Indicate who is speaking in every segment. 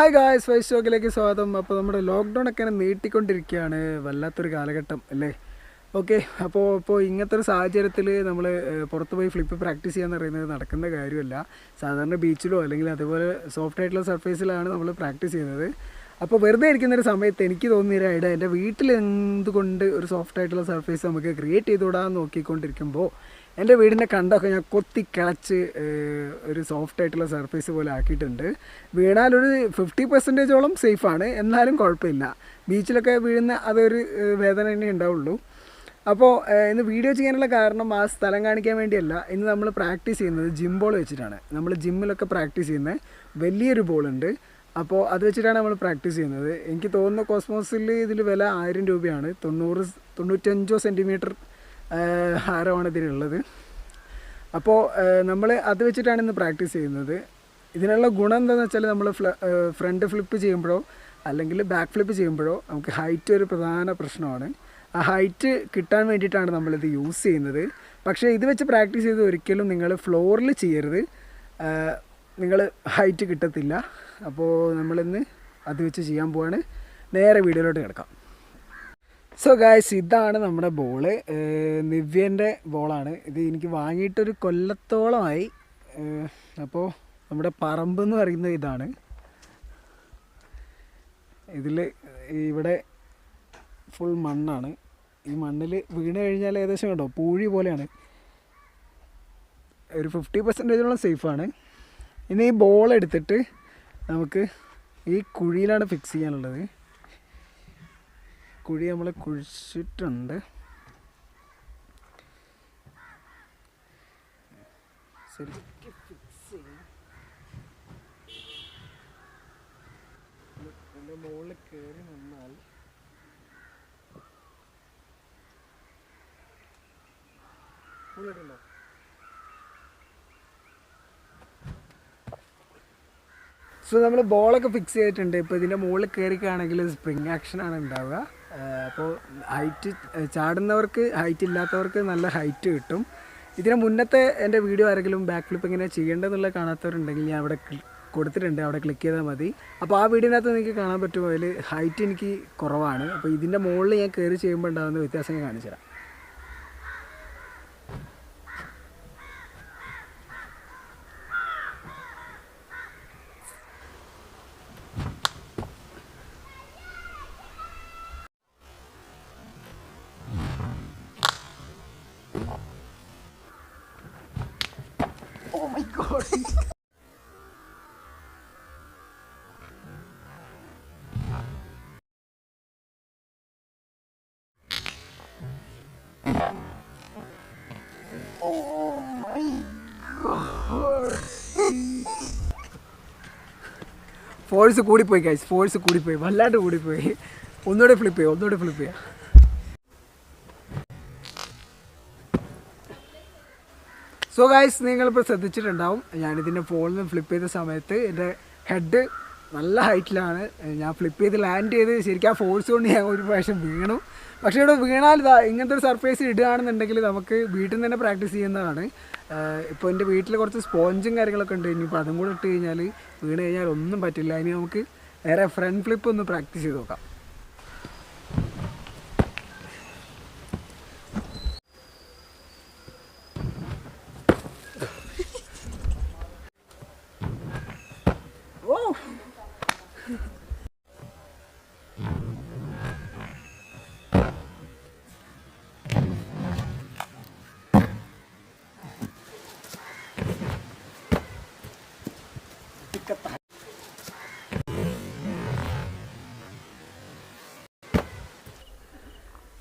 Speaker 1: Hi guys vice സ്റ്റോക്കിലേക്ക് സ്വാഗതം. അപ്പോൾ നമ്മുടെ ലോക്ക്ഡൗൺ ഒക്കെ നീട്ടിക്കൊണ്ടിരിക്കുകയാണ്. വല്ലാത്തൊരു കാലഘട്ടം അല്ലേ? ഓക്കെ അപ്പോൾ ഇപ്പോൾ ഇങ്ങനത്തെ ഒരു സാഹചര്യത്തിൽ നമ്മൾ പുറത്ത് പോയി ഫ്ലിപ്പ് പ്രാക്ടീസ് ചെയ്യാന്ന് പറയുന്നത് നടക്കുന്ന കാര്യമല്ല. സാധാരണ ബീച്ചിലോ അല്ലെങ്കിൽ അതുപോലെ സോഫ്റ്റ് ആയിട്ടുള്ള സർഫേസിലാണ് നമ്മൾ പ്രാക്ടീസ് ചെയ്യുന്നത്. അപ്പോൾ വെറുതെ ഇരിക്കുന്ന ഒരു സമയത്ത് എനിക്ക് തോന്നിയൊരു ഐഡിയ എന്റെ വീട്ടിൽ എന്തുകൊണ്ട് ഒരു സോഫ്റ്റ് ആയിട്ടുള്ള സർഫേസ് നമുക്ക് ക്രിയേറ്റ് ചെയ്തുകൂടാന്ന് നോക്കിക്കൊണ്ടിരിക്കുമ്പോൾ എന്റെ വീടിന്റെ കണ്ടൊക്കെ ഞാൻ കൊത്തി കിളച്ച് ഒരു സോഫ്റ്റ് ആയിട്ടുള്ള സർഫേസ് പോലെ ആക്കിയിട്ടുണ്ട്. വീണാലൊരു ഫിഫ്റ്റി പെർസെന്റേജോളം സേഫാണ് എന്നാലും കുഴപ്പമില്ല. ബീച്ചിലൊക്കെ വീഴുന്ന അതൊരു വേദന തന്നെ ഉണ്ടാവുള്ളൂ. അപ്പോൾ ഇന്ന് വീഡിയോ ചെയ്യാനുള്ള കാരണം ആ സ്ഥലം കാണിക്കാൻ വേണ്ടിയല്ല. ഇന്ന് നമ്മൾ പ്രാക്ടീസ് ചെയ്യുന്നത് ജിം ബോൾ വെച്ചിട്ടാണ്. നമ്മൾ ജിമ്മിലൊക്കെ പ്രാക്ടീസ് ചെയ്യുന്ന വലിയൊരു ബോളുണ്ട് അപ്പോൾ അത് വെച്ചിട്ടാണ് നമ്മൾ പ്രാക്ടീസ് ചെയ്യുന്നത്. എനിക്ക് തോന്നുന്നു കോസ്മോസിൽ ഇതിൽ വില ആയിരം രൂപയാണ്. തൊണ്ണൂറ് തൊണ്ണൂറ്റഞ്ചോ സെന്റിമീറ്റർ ഹാരമാണ് ഇതിനുള്ളത് അപ്പോൾ നമ്മൾ അത് വെച്ചിട്ടാണ് ഇന്ന് പ്രാക്ടീസ് ചെയ്യുന്നത്. ഇതിനുള്ള ഗുണം എന്താണെന്ന് വെച്ചാൽ നമ്മൾ ഫ്രണ്ട് ഫ്ലിപ്പ് ചെയ്യുമ്പോഴോ അല്ലെങ്കിൽ ബാക്ക് ഫ്ലിപ്പ് ചെയ്യുമ്പോഴോ നമുക്ക് ഹൈറ്റ് ഒരു പ്രധാന പ്രശ്നമാണ്. ആ ഹൈറ്റ് കിട്ടാൻ വേണ്ടിയിട്ടാണ് നമ്മളിത് യൂസ് ചെയ്യുന്നത്. പക്ഷേ ഇത് വെച്ച് പ്രാക്ടീസ് ചെയ്ത് ഒരിക്കലും നിങ്ങൾ ഫ്ലോറിൽ ചെയ്യരുത്. നിങ്ങൾ ഹൈറ്റ് കിട്ടത്തില്ല. അപ്പോൾ നമ്മളിന്ന് അത് വെച്ച് ചെയ്യാൻ പോവാണ്. നേരെ വീഡിയോയിലോട്ട് കിടക്കാം. സോ ഗായ്സ് ഇതാണ് നമ്മുടെ ബോൾ നിവ്യന്റെ ബോളാണ് ഇത് എനിക്ക് വാങ്ങിയിട്ടൊരു കൊല്ലത്തോളമായി. അപ്പോൾ നമ്മുടെ പറമ്പ് എന്ന് പറയുന്നത് ഇതാണ്. ഇതിൽ ഇവിടെ ഫുൾ മണ്ണാണ്. ഈ മണ്ണിൽ വീണ് കഴിഞ്ഞാൽ ഏകദേശം കണ്ടോ? പൂഴി പോലെയാണ്. ഒരു ഫിഫ്റ്റി പെർസെന്റേജോളം സേഫാണ് ഇനി ഈ ബോൾ എടുത്തിട്ട് നമുക്ക് ഈ കുഴിയിലാണ് ഫിക്സ് ചെയ്യാനുള്ളത്. കുഴി നമ്മൾ കുഴിച്ചിട്ടുണ്ട്. മുകളിൽ കയറി നിന്നാൽ സോ നമ്മൾ ബോളൊക്കെ ഫിക്സ് ചെയ്തിട്ടുണ്ട്. ഇപ്പോൾ ഇതിന്റെ മുകളിൽ കയറിക്കുകയാണെങ്കിൽ സ്പ്രിങ് ആക്ഷനാണ് ഉണ്ടാവുക. അപ്പോൾ ഹൈറ്റ് ചാടുന്നവർക്ക് ഹൈറ്റ് ഇല്ലാത്തവർക്ക് നല്ല ഹൈറ്റ് കിട്ടും. ഇതിന് മുന്നത്തെ എന്റെ വീഡിയോ ആരെങ്കിലും ബാക്ക് ഫ്ലിപ്പ് എങ്ങനെ ചെയ്യേണ്ടതെന്നുള്ള കാണാത്തവരുണ്ടെങ്കിൽ ഞാൻ അവിടെ കൊടുത്തിട്ടുണ്ട്. അവിടെ ക്ലിക്ക് ചെയ്താൽ മതി. അപ്പോൾ ആ വീഡിയോനകത്ത് നിങ്ങൾക്ക് കാണാൻ പറ്റുമോ അതിൽ ഹൈറ്റ് എനിക്ക് കുറവാണ്. അപ്പോൾ ഇതിന്റെ മുകളിൽ ഞാൻ കയറി ചെയ്യുമ്പോൾ ഉണ്ടാകുന്ന വ്യത്യാസം ഞാൻ കാണിച്ചു തരാം My god. Oh my god. Force കൂടിപ്പോയി ഗൈസ് ഫോഴ്സ് കൂടിപ്പോയി വല്ലാണ്ട് കൂടിപ്പോയി ഒന്നുകൂടെ ഫ്ലിപ്പ് ചെയ്യാം ഒന്നുകൂടെ ഫ്ലിപ്പ് ചെയ്യാം സോ ഗൈസ് നിങ്ങളിപ്പോൾ ശ്രദ്ധിച്ചിട്ടുണ്ടാവും ഞാനിതിന്റെ ഫോണിൽ നിന്ന് ഫ്ലിപ്പ് ചെയ്ത സമയത്ത് എന്റെ ഹെഡ് നല്ല ഹൈറ്റിലാണ് ഞാൻ ഫ്ലിപ്പ് ചെയ്ത് ലാൻഡ് ചെയ്ത് ശരിക്കും ആ ഫോഴ്സ് കൊണ്ട് ഞാൻ ഒരു പ്രാവശ്യം വീണു. പക്ഷേ ഇവിടെ വീണാൽ ഇതാ ഇങ്ങനത്തെ ഒരു സർഫേസ് ഇടുകയാണെന്നുണ്ടെങ്കിൽ നമുക്ക് വീട്ടിൽ നിന്ന് തന്നെ പ്രാക്ടീസ് ചെയ്യുന്നതാണ്. ഇപ്പോൾ എന്റെ വീട്ടിൽ കുറച്ച് സ്പോഞ്ചും കാര്യങ്ങളൊക്കെ ഉണ്ട്. ഇനിയിപ്പോൾ അതും കൂടെ ഇട്ട് കഴിഞ്ഞാൽ വീണ് കഴിഞ്ഞാൽ ഒന്നും പറ്റില്ല. ഇനി നമുക്ക് വേറെ ഫ്രണ്ട് ഫ്ലിപ്പ് ഒന്ന് പ്രാക്ടീസ് ചെയ്ത് നോക്കാം.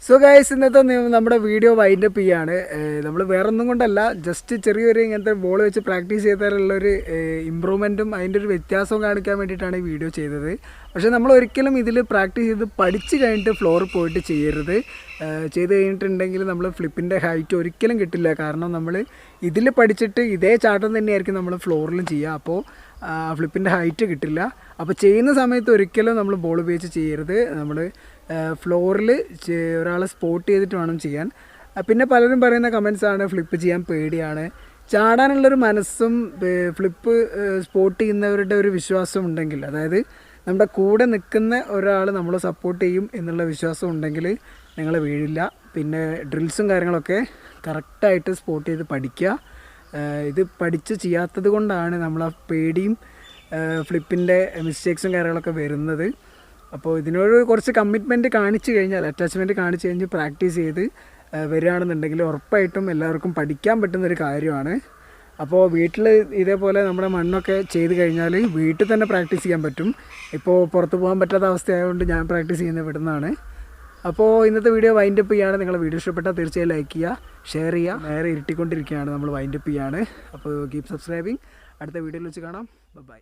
Speaker 1: സോ ഗൈസ് ഇന്നത്തെ നമ്മുടെ വീഡിയോ വൈൻഡപ്പ് ചെയ്യാണ്. നമ്മൾ വേറെ ഒന്നും കൊണ്ടല്ല ജസ്റ്റ് ചെറിയൊരു ഇങ്ങനത്തെ ബോൾ വെച്ച് പ്രാക്ടീസ് ചെയ്താലുള്ളൊരു ഇമ്പ്രൂവ്മെന്റും അതിന്റെ ഒരു വ്യത്യാസവും കാണിക്കാൻ വേണ്ടിയിട്ടാണ് ഈ വീഡിയോ ചെയ്തത്. പക്ഷേ നമ്മൾ ഒരിക്കലും ഇതിൽ പ്രാക്ടീസ് ചെയ്ത് പഠിച്ച് കഴിഞ്ഞിട്ട് ഫ്ലോറിൽ പോയിട്ട് ചെയ്യരുത്. ചെയ്ത് കഴിഞ്ഞിട്ടുണ്ടെങ്കിൽ നമ്മൾ ഫ്ലിപ്പിന്റെ ഹൈറ്റ് ഒരിക്കലും കിട്ടില്ല. കാരണം നമ്മൾ ഇതിൽ പഠിച്ചിട്ട് ഇതേ ചാട്ടം തന്നെയായിരിക്കും നമ്മൾ ഫ്ലോറിലും ചെയ്യുക. അപ്പോൾ ഫ്ലിപ്പിന്റെ ഹൈറ്റ് കിട്ടില്ല. അപ്പോൾ ചെയ്യുന്ന സമയത്ത് ഒരിക്കലും നമ്മൾ ബോൾ ഉപയോഗിച്ച് ചെയ്യരുത്. നമ്മൾ ഫ്ലോറിൽ ഒരാളെ സ്പോട്ട് ചെയ്തിട്ട് വേണം ചെയ്യാൻ. പിന്നെ പലരും പറയുന്ന കമൻസ് ആണ് ഫ്ലിപ്പ് ചെയ്യാൻ പേടിയാണ്. ചാടാനുള്ളൊരു മനസ്സും ഫ്ലിപ്പ് സ്പോട്ട് ചെയ്യുന്നവരുടെ ഒരു വിശ്വാസം ഉണ്ടെങ്കിൽ അതായത് നമ്മുടെ കൂടെ നിൽക്കുന്ന ഒരാൾ നമ്മൾ സപ്പോർട്ട് ചെയ്യും എന്നുള്ള വിശ്വാസം ഉണ്ടെങ്കിൽ നിങ്ങൾ വീഴില്ല. പിന്നെ ഡ്രിൽസും കാര്യങ്ങളൊക്കെ കറക്റ്റായിട്ട് സ്പോട്ട് ചെയ്ത് പഠിക്കുക. ഇത് പഠിച്ച് ചെയ്യാത്തത് കൊണ്ടാണ് നമ്മൾ ആ പേടിയും ഫ്ലിപ്പിന്റെ മിസ്റ്റേക്സും കാര്യങ്ങളൊക്കെ വരുന്നത്. അപ്പോൾ ഇതിനോട് കുറച്ച് കമ്മിറ്റ്മെന്റ് കാണിച്ചു കഴിഞ്ഞാൽ അറ്റാച്ച്മെന്റ് കാണിച്ചു കഴിഞ്ഞ് പ്രാക്ടീസ് ചെയ്ത് വരികയാണെന്നുണ്ടെങ്കിൽ ഉറപ്പായിട്ടും എല്ലാവർക്കും പഠിക്കാൻ പറ്റുന്നൊരു കാര്യമാണ്. അപ്പോൾ വീട്ടിൽ ഇതേപോലെ നമ്മുടെ മണ്ണൊക്കെ ചെയ്ത് കഴിഞ്ഞാൽ വീട്ടിൽ തന്നെ പ്രാക്ടീസ് ചെയ്യാൻ പറ്റും. ഇപ്പോൾ പുറത്ത് പോകാൻ പറ്റാത്ത അവസ്ഥയായതുകൊണ്ട് ഞാൻ പ്രാക്ടീസ് ചെയ്യുന്ന ഇവിടുന്നാണ്. അപ്പോൾ ഇന്നത്തെ വീഡിയോ വൈൻഡ് അപ്പ് ചെയ്യാണ്. വീഡിയോ ഇഷ്ടപ്പെട്ടാൽ തീർച്ചയായും ലൈക്ക് ചെയ്യുക ഷെയർ ചെയ്യുക. നേരെ ഇരുട്ടിക്കൊണ്ടിരിക്കുകയാണ് നമ്മൾ വൈൻഡ് അപ്പ് അപ്പോൾ കീപ് സബ്സ്ക്രൈബിങ് അടുത്ത വീഡിയോയിൽ വെച്ച് കാണാം. ബൈ